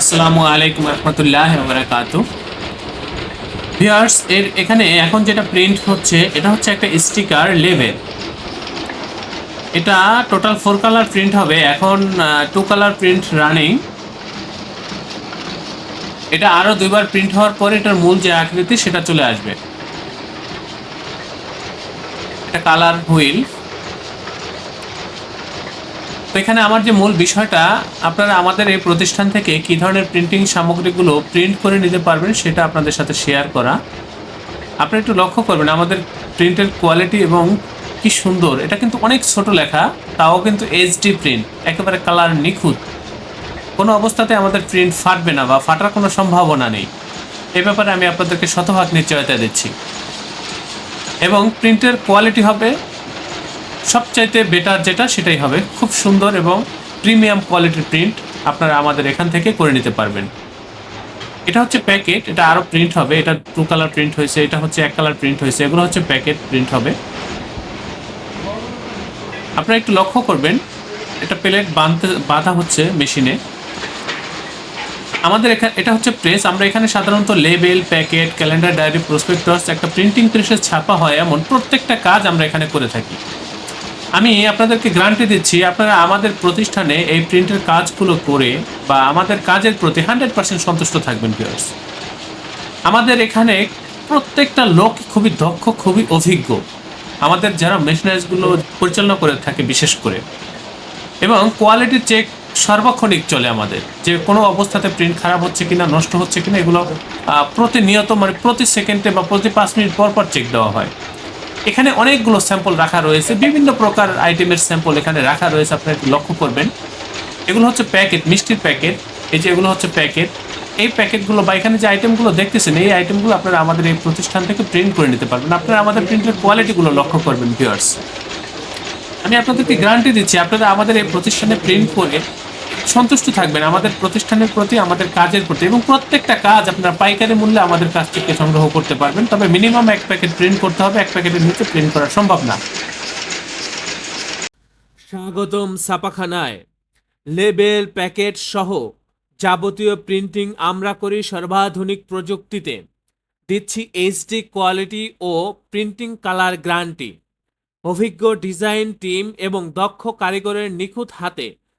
আসসালামু আলাইকুম রহমতুল্লাহ ভিউয়ার্স এর এখানে এখন যেটা প্রিন্ট হচ্ছে, এটা হচ্ছে একটা স্টিকার লেভেল এটা টোটাল ফোর কালার প্রিন্ট হবে, এখন টু কালার প্রিন্ট রানিং এটা আরও দুইবার প্রিন্ট হওয়ার পরে এটার মূল যে আকৃতি, সেটা চলে আসবে। এটা কালার হুইল এখানে আমার যে মূল বিষয়টা, আপনারা আমাদের এই প্রতিষ্ঠান থেকে কী ধরনের প্রিন্টিং সামগ্রীগুলো প্রিন্ট করে নিতে পারবেন সেটা আপনাদের সাথে শেয়ার করা। আপনারা একটু লক্ষ্য করবেন, আমাদের প্রিন্টের কোয়ালিটি এবং কি সুন্দর, এটা কিন্তু অনেক ছোট লেখা, তাও কিন্তু এইচডি প্রিন্ট একেবারে কালার নিখুঁত। কোনো অবস্থাতে আমাদের প্রিন্ট ফাটবে না বা ফাটার কোনো সম্ভাবনা নেই। এ ব্যাপারে আমি আপনাদেরকে শতভাগ নিশ্চয়তা দিচ্ছি। এবং প্রিন্টের কোয়ালিটি হবে সবচাইতে বেটার যেটা সেটাই হবে। খুব সুন্দর এবং প্রিমিয়াম কোয়ালিটির প্রিন্ট আপনারা আমাদের এখান থেকে করে নিতে পারবেন। এটা হচ্ছে প্যাকেট এটা আরও প্রিন্ট হবে। এটা টু কালার প্রিন্ট হয়েছে, এটা হচ্ছে এক কালার প্রিন্ট হয়েছে, এগুলো হচ্ছে প্যাকেট প্রিন্ট হবে। আপনারা একটু লক্ষ্য করবেন এটা প্লেট বাঁধতে বাঁধা হচ্ছে মেশিনে আমাদের এখানে এটা হচ্ছে প্রেস আমরা এখানে সাধারণত label packet calendar diary prospectus একটা প্রিন্টিং প্রেসে ছাপা হয় এমন প্রত্যেকটা কাজ আমরা এখানে করে থাকি। আমি আপনাদেরকে গ্যারান্টি দিচ্ছি, আপনারা আমাদের প্রতিষ্ঠানে এই প্রিন্টের কাজগুলো করে বা আমাদের কাজের প্রতি হান্ড্রেড পার্সেন্ট সন্তুষ্ট থাকবেন পিয়ার্স আমাদের এখানে প্রত্যেকটা লোক খুবই দক্ষ, খুবই অভিজ্ঞ। আমাদের যারা মেশিনারিজগুলো পরিচালনা করে থাকে, বিশেষ করে। এবং কোয়ালিটি চেক সার্বক্ষণিক চলে আমাদের। যে কোনো অবস্থাতে প্রিন্ট খারাপ হচ্ছে কিনা, নষ্ট হচ্ছে কিনা, এগুলো প্রতিনিয়ত মানে প্রতি সেকেন্ডে বা প্রতি পাঁচ মিনিট পর পর চেক দেওয়া হয়। এখানে অনেকগুলো স্যাম্পল রাখা রয়েছে। বিভিন্ন প্রকার আইটেমের স্যাম্পল এখানে রাখা রয়েছে আপনারা লক্ষ্য করবেন। এগুলো হচ্ছে প্যাকেট মিষ্টির প্যাকেট এই যে এগুলো হচ্ছে প্যাকেট এই প্যাকেটগুলো বা এখানে যে আইটেমগুলো দেখতেছেন, এই আইটেমগুলো আপনারা আমাদের এই প্রতিষ্ঠান থেকে প্রিন্ট করে নিতে পারবেন। আপনারা আমাদের প্রিন্টের কোয়ালিটিগুলো লক্ষ্য করবেন ভিউয়ার্স আমি আপনাদেরকে গ্যারান্টি দিচ্ছি, আপনারা আমাদের এই প্রতিষ্ঠানে প্রিন্ট করে সন্তুষ্ট থাকবেন আমাদের প্রতিষ্ঠানের প্রতি, আমাদের কাজের প্রতি এবং প্রত্যেকটা কাজ আপনারা পাইকারি মূল্যে আমাদের কাছ থেকে সংগ্রহ করতে পারবেন। তবে মিনিমাম এক প্যাকেট প্রিন্ট করতে হবে, এক প্যাকেটের নিচে প্রিন্ট করা সম্ভব না। স্বাগতম ছাপাখানায়। লেবেল, প্যাকেট সহ যাবতীয় প্রিন্টিং আমরা করি সর্বাধুনিক প্রযুক্তিতে। দিচ্ছি এইচডি কোয়ালিটি ও প্রিন্টিং কালার গ্যারান্টি অভিজ্ঞ ডিজাইন টিম এবং দক্ষ কারিগরের নিখুঁত হাতে